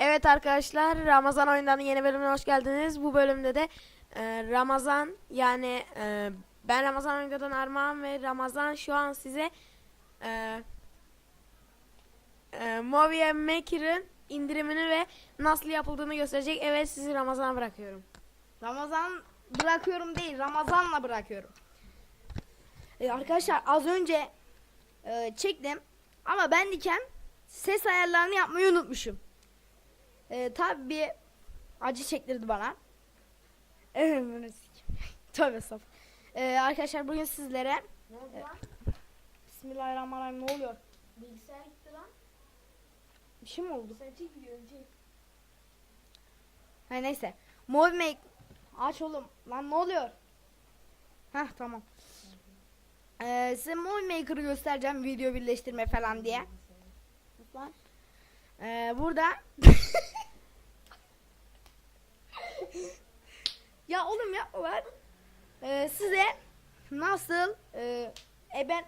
Evet arkadaşlar Ramazan oyunlarının yeni bölümüne hoş geldiniz. Bu bölümde de e, Ramazan yani e, ben Ramazan oyundan Armağan ve Ramazan şu an size e, e, Movie Maker'ın indirimini ve nasıl yapıldığını gösterecek. Evet sizi Ramazan'a bırakıyorum. Ramazan bırakıyorum değil, Ramazan'la bırakıyorum. Ee, arkadaşlar az önce e, çektim ama ben diken ses ayarlarını yapmayı unutmuşum. Ee, tabi bir acı çektirdi bana. Tövbe estağfurullah. Ee, arkadaşlar bugün sizlere Ne oldu lan? Bismillahirrahmanirrahim ne oluyor? Bilgisayar gitti lan. Bir şey mi oldu? Sen çek videonu çek. Ha neyse. Movie Make aç oğlum. Lan ne oluyor? Heh tamam. Ee, size Movie Maker'ı göstereceğim video birleştirme falan diye. Lan. Ee, burada Ya oğlum yapma lan. Ee, size nasıl e, e ben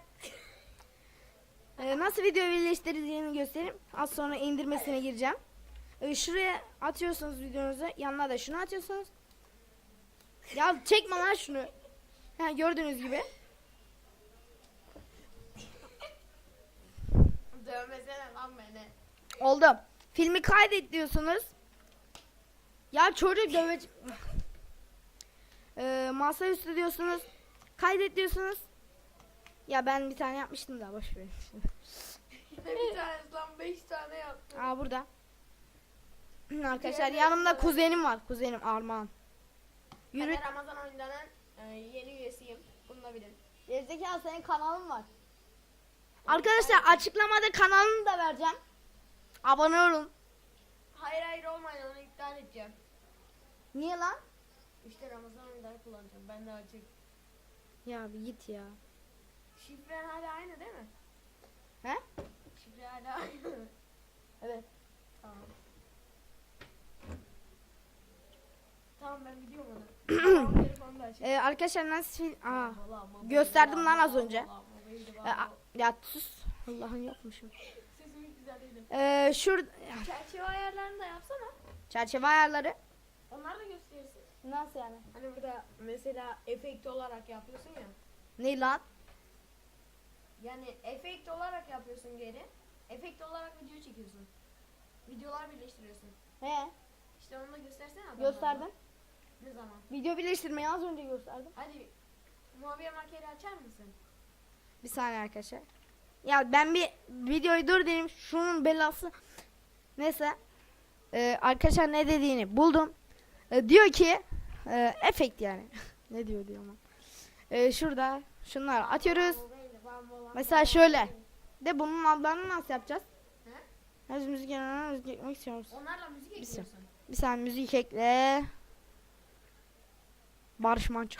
e, nasıl video birleştireceğini göstereyim. Az sonra indirmesine gireceğim. Ee, şuraya atıyorsunuz videonuzu. Yanına da şunu atıyorsunuz. Ya çekme lan şunu. Ha, gördüğünüz gibi. Dövmesene lan beni. Oldu. Filmi kaydet diyorsunuz. Ya çocuk dövece... Ee, masaüstü diyorsunuz. Kaydet diyorsunuz. Ya ben bir tane yapmıştım da boş verin. bir tane lan 5 tane yaptım. Aa burada. Arkadaşlar yanımda kuzenim var. Kuzenim Armağan. Yürü. Ben de Ramazan oyunlarının e, yeni üyesiyim. Bunu da bilin. Gerizekalı senin kanalın var. Arkadaşlar açıklamada kanalını da vereceğim. Abone olun. Hayır hayır olmayın onu iptal edeceğim. Niye lan? İşte Ramazan oyunları kullanacağım. Ben de açık. Ya bir git ya. Şifren hala aynı değil mi? He? Şifre hala aynı. Evet. tamam. Tamam ben biliyorum onu. Ee, arkadaşlar nasıl. Aa. Gösterdim lan az önce. Ee, ya sus. Allah'ın yokmuşum. Ee, şur Çerçeve ayarlarını da yapsana. çerçeve ayarları. Onlar da gösterirsin. Nasıl yani? Hani burada mesela efekt olarak yapıyorsun ya. Ne lan? Yani efekt olarak yapıyorsun geri. Efekt olarak video çekiyorsun. Videolar birleştiriyorsun. He. İşte onu da göstersene. Gösterdim. Ne zaman? Video birleştirmeyi az önce gösterdim. Hadi muhabir makeri açar mısın? Bir saniye arkadaşlar. Ya ben bir videoyu dur diyeyim. Şunun belası. Neyse. Ee, arkadaşlar ne dediğini buldum. Ee, diyor ki e, efekt yani. ne diyor diyor ama. Ee, şurada şunları atıyoruz. Mesela şöyle. De bunun adlarını nasıl yapacağız? He? Müzik müzik eklemek istiyoruz. Onlarla müzik Bir ekliyorsun. Bir saniye müzik ekle. Barış Manço.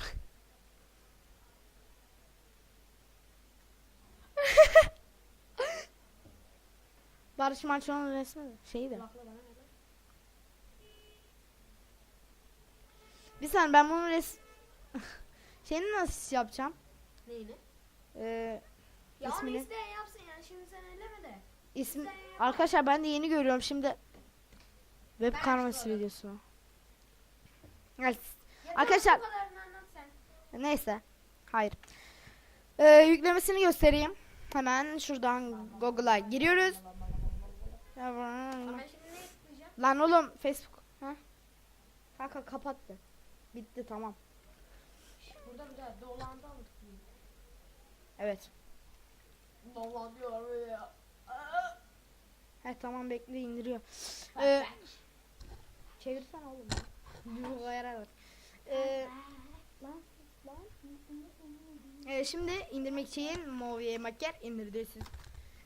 Barış Manço'nun resmi de, şeyi de. Bir saniye ben bunun res... Şeyini nasıl yapacağım? Neyini? Ee, Ya onu İsmini? isteyen yapsın yani şimdi sen elleme de. ismi... Arkadaşlar ben de yeni görüyorum şimdi. Web karması videosu. Evet. Arkadaşlar-. Neyse. Hayır. Ee, yüklemesini göstereyim. Hemen şuradan Google'a giriyoruz. Lan oğlum Facebook. Ha? Kanka kapattı. Bitti tamam. Burada bir daha dolandı aldık. Evet. Dolanıyorlar böyle ya. He tamam bekle indiriyor. Ee, çevirsen oğlum. Yuh ayararak. Ee, lan, lan. Ee, şimdi indirmek için Movie Maker indireceksiniz.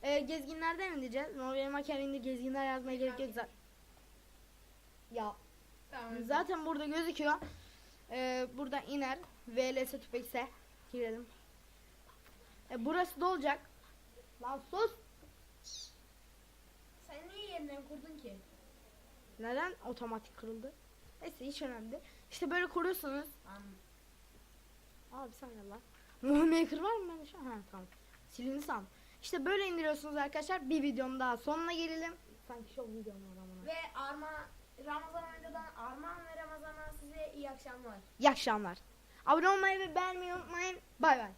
Ee, gezginlerden indireceğiz. Movie Maker indir gezginler yazmaya gerek yok zaten. Ya Tamam. zaten burada gözüküyor. Ee, burada iner. VLS tüpekse girelim. Ee, burası da olacak. Lan sus. Sen niye yeniden kurdun ki? Neden otomatik kırıldı? Neyse hiç önemli. İşte böyle kuruyorsunuz. Abi sen ne lan? Movie Maker var mı? Ha tamam. Silindi sandım. İşte böyle indiriyorsunuz arkadaşlar. Bir videonun daha sonuna gelelim. Sanki çok videom var ama. Ve Arma Ramazan oyundan Armağan ve Ramazan'a size iyi akşamlar. İyi akşamlar. Abone olmayı ve beğenmeyi unutmayın. Bay bay.